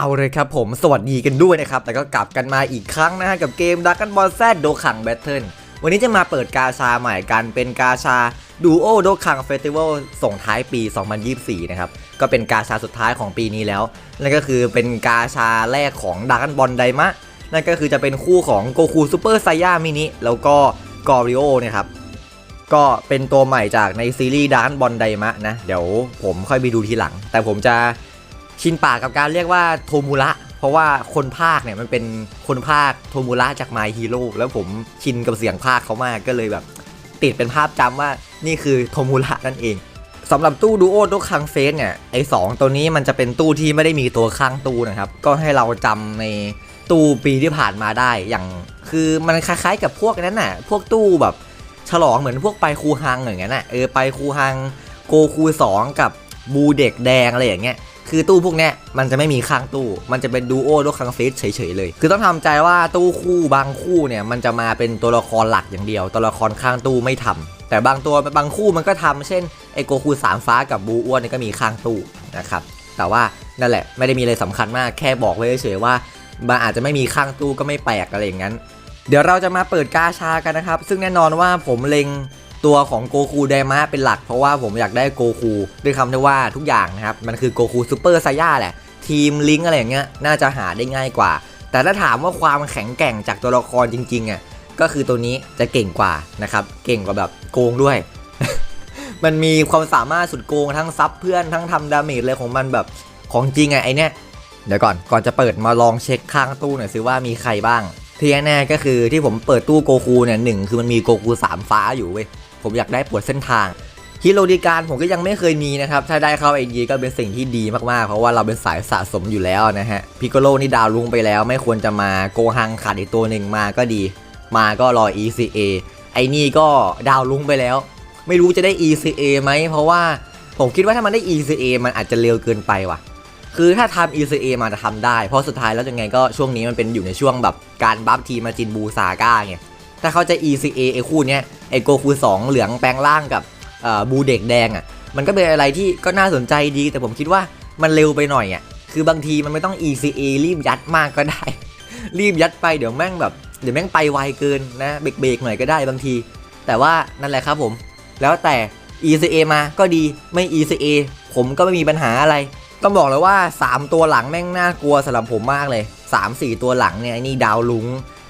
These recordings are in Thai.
เอาเลยครับผมสวัสดีกันด้วยนะครับ แต่ก็กลับกันมาอีกครั้งนะฮะกับเกม Dragon Ball Z โดคังแบทเทิลวันนี้จะมาเปิดกาชาใหม่กันเป็นกาชาดูโอโดคังเฟสติวัลส่งท้ายปี 2024 นะครับ ก็เป็นกาชาสุดท้ายของปีนี้แล้ว นั่นก็คือเป็นกาชาแรกของ Dragon Ball ไดมะ นั่นก็คือจะเป็นคู่ของโกคูซูเปอร์ไซย่ามินิแล้วก็กอริโอเนี่ยครับก็เป็นตัวใหม่จากในซีรีส์ดานบอลไดมะนะ เดี๋ยวผมค่อยไปดูทีหลัง แต่ผมจะ ชินปากกับการเรียกว่าโทมูระเพราะว่าคนภาคเนี่ยมันเป็นคนภาคโทมูระจากไมฮีโร่แล้วผมชินกับเสียงภาคเขามากก็เลยแบบ ติดเป็นภาพจำว่านี่คือโทมูระนั่นเองสำหรับตู้ดูโอตู้คังเฟสเนี่ยไอสองตัวนี้มันจะเป็นตู้ที่ไม่ได้มีตัวข้างตู้นะครับ ก็ให้เราจำในตู้ปีที่ผ่านมาได้อย่าง คือมันคล้ายๆกับพวกนั้นน่ะ พวกตู้แบบฉลองเหมือนพวกไปคูฮังอย่างเงี้ยน่ะเออไปคูฮังโกคูสองกับบูเด็กแดงอะไรอย่างเงี้ย คือตู้พวกเนี้ยมันจะไม่มีข้างตู้ มันจะเป็นดูโอด้วยคังเฟสเฉยๆเลย คือต้องทำใจว่าตู้คู่บางคู่เนี่ยมันจะมาเป็นตัวละครหลักอย่างเดียว ตัวละครข้างตู้ไม่ทำแต่บางตัวบางคู่มันก็ทำเช่นไอโกคูสามฟ้ากับบูอ้วนนี่ก็มีข้างตู้นะครับ แต่ว่านั่นแหละไม่ได้มีอะไรสำคัญมากแค่บอกไว้เฉยๆว่ามันอาจจะไม่มีข้างตู้ก็ไม่แปลกอะไรอย่างนั้น เดี๋ยวเราจะมาเปิดกาชากันนะครับ ซึ่งแน่นอนว่าผมเล็ง ตัวของโกคูไดมะเป็นหลัก เพราะว่าผมอยากได้โกคูด้วยคำที่ว่าทุกอย่างนะครับ มันคือโกคูซูเปอร์ไซย่าแหละ ทีมลิงก์อะไรอย่างเงี้ยน่าจะหาได้ง่ายกว่า แต่ถ้าถามว่าความแข็งแกร่งจากตัวละครจริงๆอะก็คือตัวนี้จะเก่งกว่านะครับ เก่งกว่าแบบโกงด้วย มันมีความสามารถสุดโกงทั้งซับเพื่อนทั้งทำดาเมจเลยของมันแบบของจริงไงไอเนี้ยเดี๋ยวก่อนก่อนจะเปิดมาลองเช็คข้างตู้หน่อยสิว่ามีใครบ้างที่แน่ๆก็คือที่ผมเปิดตู้โกคูเนี่ยหนึ่งคือมันมีโกคูสามฟ้าอยู่เว้ย ผมอยากได้ปวดเส้นทางฮิโรดิการผมก็ยังไม่เคยมีนะครับ ถ้าได้เข้าไอดีก็เป็นสิ่งที่ดีมากๆ เพราะว่าเราเป็นสายสะสมอยู่แล้วนะฮะพิกโกโลนี่ดาวลุงไปแล้วไม่ควรจะมาโกฮังขาดอีกตัวหนึ่งมาก็ดี มาก็รอ ECA ไอ้นี่ก็ดาวลุงไปแล้ว ไม่รู้จะได้ ECA ไหมเพราะว่าผมคิดว่าถ้ามันได้ ECA มันอาจจะเร็วเกินไปว่ะ คือถ้าทำ ECA มาจะทำได้ เพราะสุดท้ายแล้วยังไงก็ช่วงนี้มันเป็นอยู่ในช่วงแบบการบัฟทีมมาจินบูซาก้าไง ถ้าเขาจะ ECA ไอ้คู่เนี้ยไอ้โกคู2เหลืองแปลงร่างกับบูเด็กแดงอะมันก็เป็นอะไรที่ก็น่าสนใจดี แต่ผมคิดว่ามันเร็วไปหน่อยอะคือบางทีมันไม่ต้อง ECA รีบยัดมากก็ได้ รีบยัดไปเดี๋ยวแม่งแบบเดี๋ยวแม่งไปไวเกินนะเบรกๆหน่อยก็ได้บางที แต่ว่านั่นแหละครับผม แล้วแต่ ECA มาก็ดีไม่ ECA ผมก็ไม่มีปัญหาอะไร ต้องบอกเลยว่า 3 ตัวหลังแม่งน่ากลัวสำหรับผมมากเลย 3 4 ตัวหลังเนี่ยนี่ดาวลุง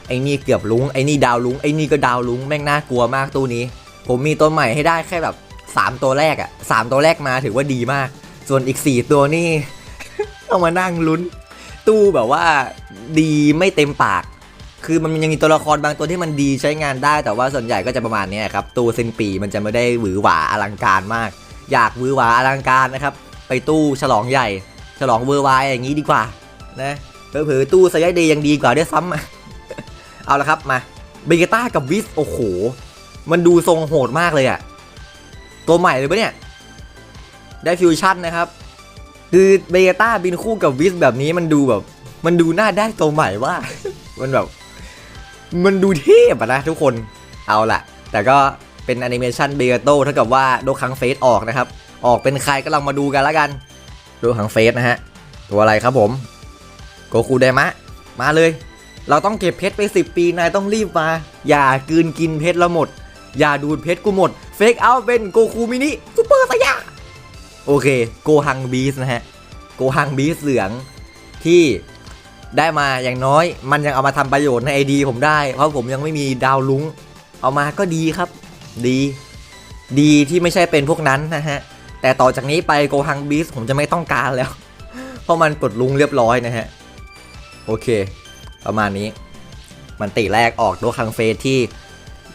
ไอ้นี่เกือบลุงไอ้นี่ดาวลุงไอ้นี่ก็ดาวลุงแม่งน่ากลัวมากตู้นี้ ผมมีตัวใหม่ให้ได้แค่แบบ 3 ตัวแรกอะ่ะสามตัวแรกมาถือว่าดีมาก ส่วนอีก 4 ตัวนี่ ต้องมานั่งลุ้น ตู้แบบว่าดีไม่เต็มปาก คือมันยังมีตัวละครบางตัวที่มันดีใช้งานได้ แต่ว่าส่วนใหญ่ก็จะประมาณนี้ครับตู้เซนปีมันจะไม่ได้หวือหวาอลังการมาก อยากหวือหวาอลังการนะครับไปตู้ฉลองใหญ่ ฉลองเวอร์ไวอย่างนี้ดีกว่านะเผลอๆตู้สยายเดย์ยังดีกว่าด้วยซ้ำอะ เอาละครับมาเบเกต้ากับวิสโอ้โห มันดูทรงโหดมากเลยอะตัวใหม่เลยปะเนี่ย ได้ฟิวชั่นนะครับ คือเบเกต้าบินคู่กับวิสแบบนี้มันดูแบบ มันดูน่าได้ตัวใหม่ว่า มันแบบ มันดูเทพอะนะทุกคนเอาละแต่ก็เป็นแอนิเมชันเบเกโตเท่ากับว่าโดคังเฟสออกนะครับ ออกเป็นใครก็ลองมาดูกันแล้วกันดูทางเฟสนะฮะ ตัวอะไรครับผม โกคูไดมะ มาเลย เราต้องเก็บเพชรไป 10 ปีนายต้องรีบมา อย่ากืนกินเพชรเราหมด อย่าดูดเพชรกูหมดเฟกเอาเป็นโกคูมินิซูเปอร์สยาโอเคโกฮังบีสนะฮะโกฮังบีสเหลืองที่ได้มาอย่างน้อย มันยังเอามาทำประโยชน์ในไอดีผมได้ เพราะผมยังไม่มีดาวลุงเอามาก็ดีครับ ดี ดีที่ไม่ใช่เป็นพวกนั้นนะฮะ แต่ต่อจากนี้ไปโกฮังบีสผมจะไม่ต้องการแล้ว เพราะมันปลดลุงเรียบร้อยนะฮะ โอเค ประมาณนี้ มันติแรกออกโดคังเฟสที่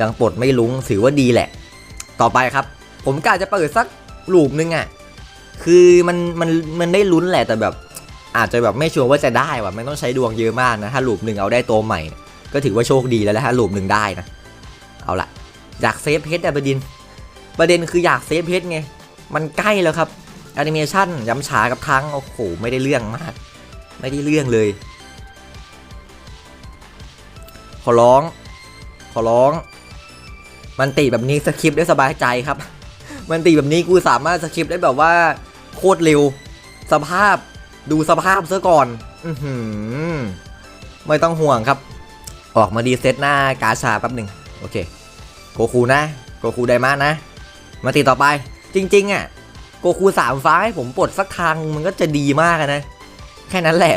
ยังปลดไม่ลุ้งถือว่าดีแหละ ต่อไปครับ ผมกะจะเปิดสักลูปนึงอะ่ะ คือมันมันมันได้ลุ้นแหละแต่แบบอาจจะแบบไม่ชัวร์ว่าจะได้ว่ะไม่ต้องใช้ดวงเยอะมากนะ ถ้าลูปหนึ่งเอาได้ตัวใหม่ ก็ถือว่าโชคดีแล้วแหละถ้าลูปหนึ่งได้นะ เอาละอยากเซฟเพชรอะประเด็นประเด็นคืออยากเซฟเพชรไง มันใกล้แล้วครับแอนิเมชันย้ำฉากับทั้งโอ้โหไม่ได้เรื่องมาก ไม่ได้เรื่องเลย ขอร้อง ขอร้อง มันตีแบบนี้สคริปต์ได้สบายใจครับ มันตีแบบนี้กูสามารถสคริปต์ได้แบบว่า โคตรเร็ว สภาพดูสภาพซะก่อนอือหือไม่ต้องห่วงครับ ออกมาดีเซตหน้ากาชาแป๊บหนึ่งโอเค โกคูนะ โกคูไดมานะ มาติดต่อไป จริง ๆ อะ โกคูสามฟ้าให้ผมปลดสักทางมันก็จะดีมากนะ แค่นั้นแหละ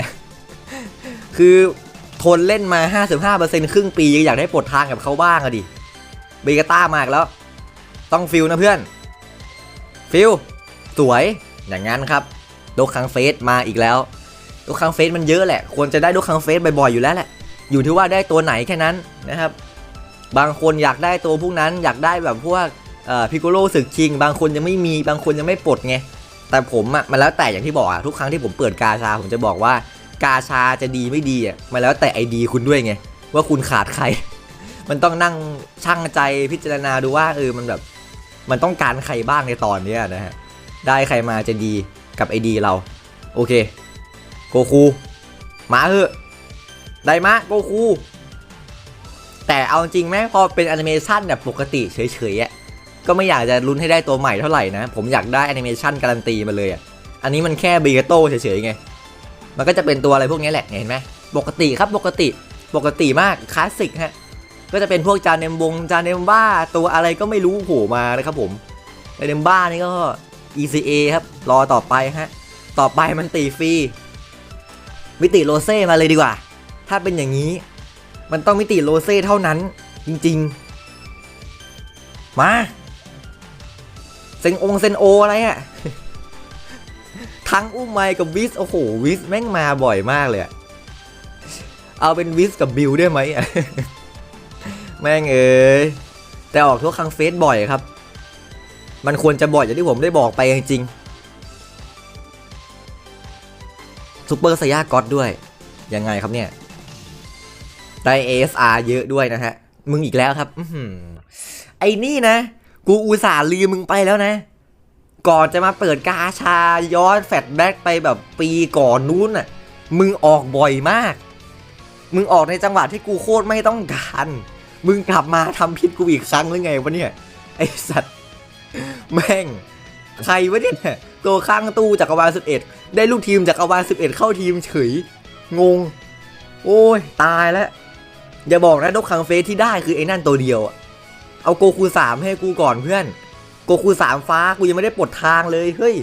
คือ ทนเล่นมา 55%ครึ่งปีอยากได้ปลดทางกับเขาบ้างอะดิเบกาต้ามากแล้ว ต้องฟิลนะเพื่อน ฟิลสวยอย่างนั้นครับดกคังเฟสมาอีกแล้วดกคังเฟสมันเยอะแหละ ควรจะได้ดกคังเฟสบ่อยๆอยู่แล้วแหละ อยู่ที่ว่าได้ตัวไหนแค่นั้นนะครับ บางคนอยากได้ตัวพวกนั้น อยากได้แบบพวกพิโกโลศึกชิง บางคนยังไม่มี บางคนยังไม่ปลดไง แต่ผมอะมันแล้วแต่อย่างที่บอกอะทุกครั้งที่ผมเปิดกาชาผมจะบอกว่า กาชาจะดีไม่ดีอะมันแล้วแต่ไอดีคุณด้วยไง ว่าคุณขาดใคร มันต้องนั่งชั่งใจพิจารณาดูว่าเออมันแบบ มันต้องการใครบ้างในตอนนี้นะฮะ ได้ใครมาจะดีกับไอดีเรา โอเค โกคูมาเถอะไดมะโกคูแต่เอาจริงไหมพอเป็นแอนิเมชันแบบปกติเฉยๆอะก็ไม่อยากจะลุ้นให้ได้ตัวใหม่เท่าไหร่นะ ผมอยากได้แอนิเมชันการันตีมาเลยอะ อันนี้มันแค่บีเกโต้เฉยๆไง มันก็จะเป็นตัวอะไรพวกนี้แหละเห็นไหมปกติครับปกติปกติมากคลาสสิกฮะก็จะเป็นพวกจานเนมบงจานเนมบ้าตัวอะไรก็ไม่รู้โผล่มานะครับผมจานเนมบ้านี่ก็ ECA ครับรอต่อไปฮะต่อไปมันตีฟรีมิติโรเซ่มาเลยดีกว่า ถ้าเป็นอย่างนี้ มันต้องมิติโรเซ่เท่านั้น จริงๆ มาเซนองเซนโออะไรอะ ทั้งอุ้มไมกับวิสโอ้โหวิสแม่งมาบ่อยมากเลยเอาเป็นวิสกับบิลได้ไหมอะแม่งเอ้ยแต่ออกทุกครั้งเฟซบ่อยครับ มันควรจะบ่อยอย่างที่ผมได้บอกไปจริงๆซูเปอร์สยาก็อดด้วย ยังไงครับเนี่ยได้ ASR เยอะด้วยนะฮะ มึงอีกแล้วครับอื้อหือไอ้นี่นะ กูอุตส่าห์ลืมมึงไปแล้วนะ ก่อนจะมาเปิดกาชาย้อนแฟลชแบ็กไปแบบปีก่อนนู้นน่ะ มึงออกบ่อยมาก มึงออกในจังหวะที่กูโคตรไม่ต้องการ มึงกลับมาทำพิษกูอีกครั้งหรือไงวะเนี่ย ไอสัตว์ แม่ง ใครวะเนี่ยตัวข้างตู้จักรวาล11ได้ลูกทีมจักรวาล11เอ็ดเข้าทีมเฉย งง โอ้ย ตายแล้ว อย่าบอกนะนกคังเฟสที่ได้คือไอ้นั่นตัวเดียว เอาโกคูสามให้กูก่อนเพื่อน โกคูสามฟ้ากูยังไม่ได้ปลดทางเลยเฮ้ย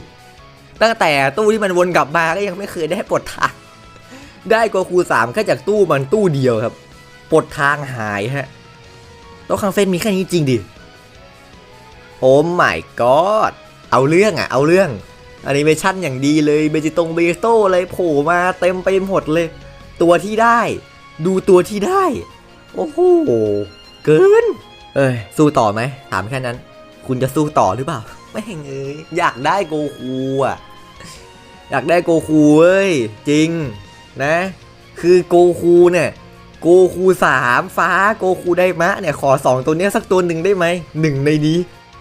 ตั้งแต่ตู้ที่มันวนกลับมาก็ยังไม่เคยได้ปลดทาง ได้โกคูสามแค่จากตู้มันตู้เดียวครับปลดทางหายฮะนกคังเฟสมีแค่นี้จริงดิโอ้ my god เอาเรื่องอะเอาเรื่องอนิเมชันอย่างดีเลยเบจิตงเบโตอะไรโผล่มาเต็มไปหมดเลย ตัวที่ได้ ดูตัวที่ได้ โอ้โหเกิน เอ้ยสู้ต่อไหมถามแค่นั้น คุณจะสู้ต่อหรือเปล่าไม่เอ้ยอยากได้โกคูอะอยากได้โกคูเว้ยจริงนะ คือโกคูเนี่ยโกคูสามฟ้าโกคูไดมะเนี่ยขอสองตัวเนี้ยสักตัวหนึ่งได้ไหมหนึ่งในนี้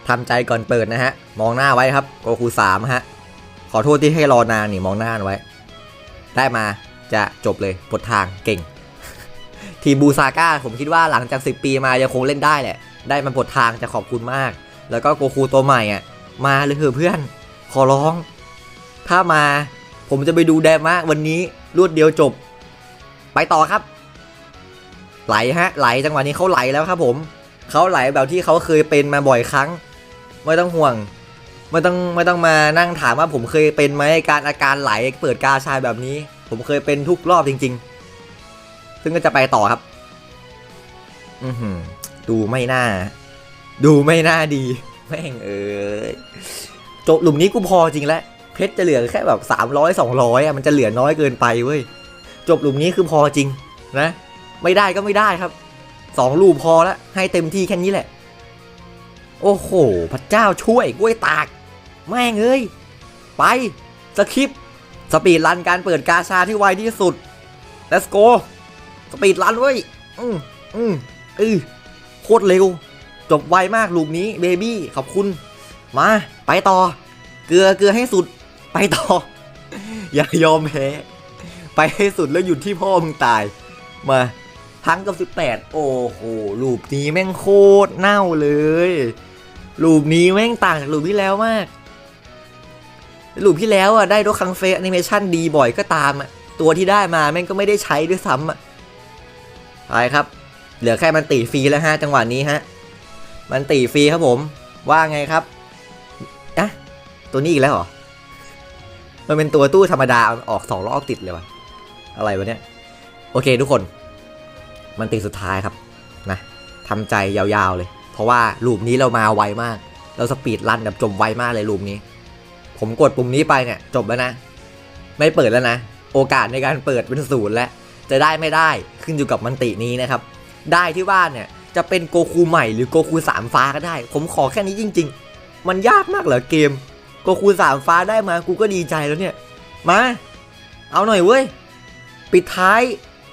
ทำใจก่อนเปิดนะฮะ มองหน้าไว้ครับโกคูสามฮะ ขอโทษที่ให้รอนานนี่มองหน้าไว้ ได้มาจะจบเลยปดทางเก่ง ทีบูซาก้าผมคิดว่าหลังจาก 10 ปีมายังคงเล่นได้แหละ ได้มาปดทางจะขอบคุณมาก แล้วก็โกคูตัวใหม่อะ มาเลยเถอะเพื่อน ขอร้อง ถ้ามาผมจะไปดูแดมะวันนี้รวดเดียวจบ ไปต่อครับ ไหลฮะ ไหลจังหวะนี้เขาไหลแล้วครับ ผมเขาไหลแบบที่เขาเคยเป็นมาบ่อยครั้ง ไม่ต้องห่วงไม่ต้องไม่ต้องมานั่งถามว่าผมเคยเป็นไหมการอาการไหลเปิดกาชายแบบนี้ ผมเคยเป็นทุกรอบจริง ๆ ซึ่งก็จะไปต่อครับ อือหือดูไม่น่า ดูไม่น่าดีแม่งเอ้ยจบหลุมนี้กูพอจริงแล้วเพชรจะเหลือแค่แบบสามร้อยสองร้อยอะมันจะเหลือน้อยเกินไปเว้ยจบหลุมนี้คือพอจริงนะ ไม่ได้ก็ไม่ได้ครับสองลูกพอแล้วให้เต็มที่แค่นี้แหละ โอ้โหพระเจ้าช่วยกล้วยตาก แม่งเอ้ย ไปสคริปสปีดรันการเปิดกาชาที่ไวที่สุด let's go สปีดรันเว้ยอืมอืมอือโคตรเร็ว จบไวมากลูกนี้เบบี้ขอบคุณ มา ไปต่อ เกลือเกลือให้สุด ไปต่อ อย่ายอมแพ้ ไปให้สุดแล้วหยุดที่พ่อมึงตาย มาพังกับ 18 โอ้โหลูปนี้แม่งโคตรเน่าเลยลูปนี้แม่งต่างจากลูปที่แล้วมากลุมที่แล้วอะได้โดคังเฟสแอนิเมชันดีบ่อยก็ตามอะตัวที่ได้มาแม่งก็ไม่ได้ใช้ด้วยซ้ำอะไปครับ เหลือแค่มันตีฟรีแล้วฮะจังหวะนี้ฮะ มันตีฟรีครับผม ว่าไงครับอะตัวนี้อีกแล้วเหรอ มันเป็นตัวตู้ธรรมดาออกสองรอบติดเลยวะอะไรวะเนี่ย โอเคทุกคน มันตีสุดท้ายครับนะทำใจยาวๆเลย เพราะว่าลูปนี้เรามาไวมาก เราสปีดรันแบบจบไวมากเลยลูปนี้ ผมกดปุ่มนี้ไปเนี่ย จบแล้วนะ ไม่เปิดแล้วนะ โอกาสในการเปิดเป็นศูนย์แล้ว จะได้ไม่ได้ขึ้นอยู่กับมันตินี้นะครับ ได้ที่ว่าเนี่ย จะเป็นโกคูใหม่หรือโกคูสามฟ้าก็ได้ ผมขอแค่นี้จริง ๆ มันยากมากเหรอเกม โกคูสามฟ้าได้มากูก็ดีใจแล้วเนี่ย มา เอาหน่อยเว้ย ปิดท้าย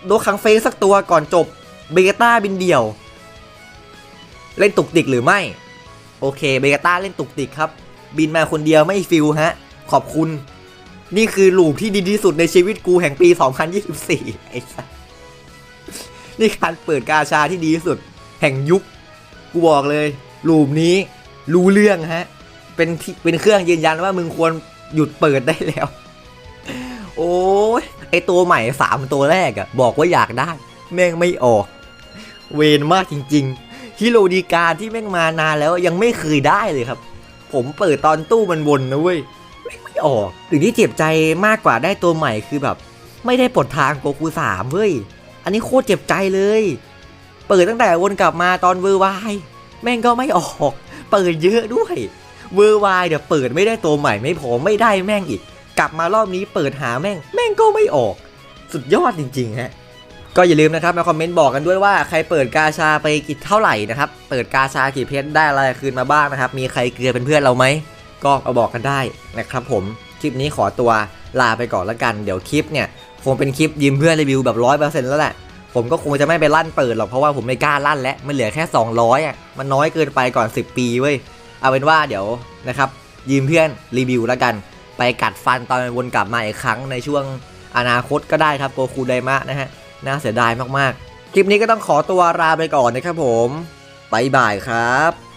โดคังเฟสสักตัวก่อนจบเบเกต้าบินเดี่ยว เล่นตุกติกหรือไม่ โอเคเบเกต้าเล่นตุกติกครับ บินมาคนเดียวไม่ฟิลฮะ ขอบคุณ นี่คือลูกที่ดีที่สุดในชีวิตกูแห่งปี 2024ไอ้สัสนี่การเปิดกาชาที่ดีที่สุด แห่งยุคกูบอกเลยลูปนี้รู้เรื่องฮะ เป็นที่เป็นเครื่องยืนยันว่ามึงควรหยุดเปิดได้แล้ว โอ้ยไอตัวใหม่สามตัวแรกอะบอกว่าอยากได้ แม่งไม่ออก เวนมากจริง ๆ ฮิโรดีการที่แม่งมานานแล้วยังไม่เคยได้เลยครับ ผมเปิดตอนตู้มันวนนะเว้ยแม่งไม่ออกสิ่งที่เจ็บใจมากกว่าได้ตัวใหม่คือแบบ ไม่ได้ปลดทางโกคูสามเว้ย อันนี้โคตรเจ็บใจเลย เปิดตั้งแต่วนกลับมาตอนเวอร์ไวแม่งก็ไม่ออก เปิดเยอะด้วย เวอร์ไวเดี๋ยวเปิดไม่ได้ตัวใหม่ไม่พอไม่ได้แม่งอีก กลับมารอบนี้เปิดหาแม่ง แม่งก็ไม่ออก สุดยอดจริงๆฮะก็อย่าลืมนะครับมาคอมเมนต์บอกกันด้วยว่าใครเปิดกาชาไปกี่เท่าไหร่นะครับ เปิดกาชากี่เพชรได้อะไรคืนมาบ้างนะครับ มีใครเกลือเป็นเพื่อนเราไหมก็มาบอกกันได้นะครับผมคลิปนี้ขอตัวลาไปก่อนละกัน เดี๋ยวคลิปเนี่ยคงเป็นคลิปยืมเพื่อนรีวิวแบบร้อยเปอร์เซ็นต์แล้วแหละ ผมก็คงจะไม่ไปลั่นเปิดหรอกเพราะว่าผมไม่กล้าลั่นแล้วมันเหลือแค่ 200อะมันน้อยเกินไปก่อน 10 ปีเว้ยเอาเป็นว่าเดี๋ยวนะครับยืมเพื่อนรีวิวแล้วกัน ไปกัดฟันตอนวนกลับมาอีกครั้งในช่วงอนาคตก็ได้ครับโกคูไดมะนะฮะน่าเสียดายมากๆ คลิปนี้ก็ต้องขอตัวลาไปก่อนนะครับผมบายบายครับ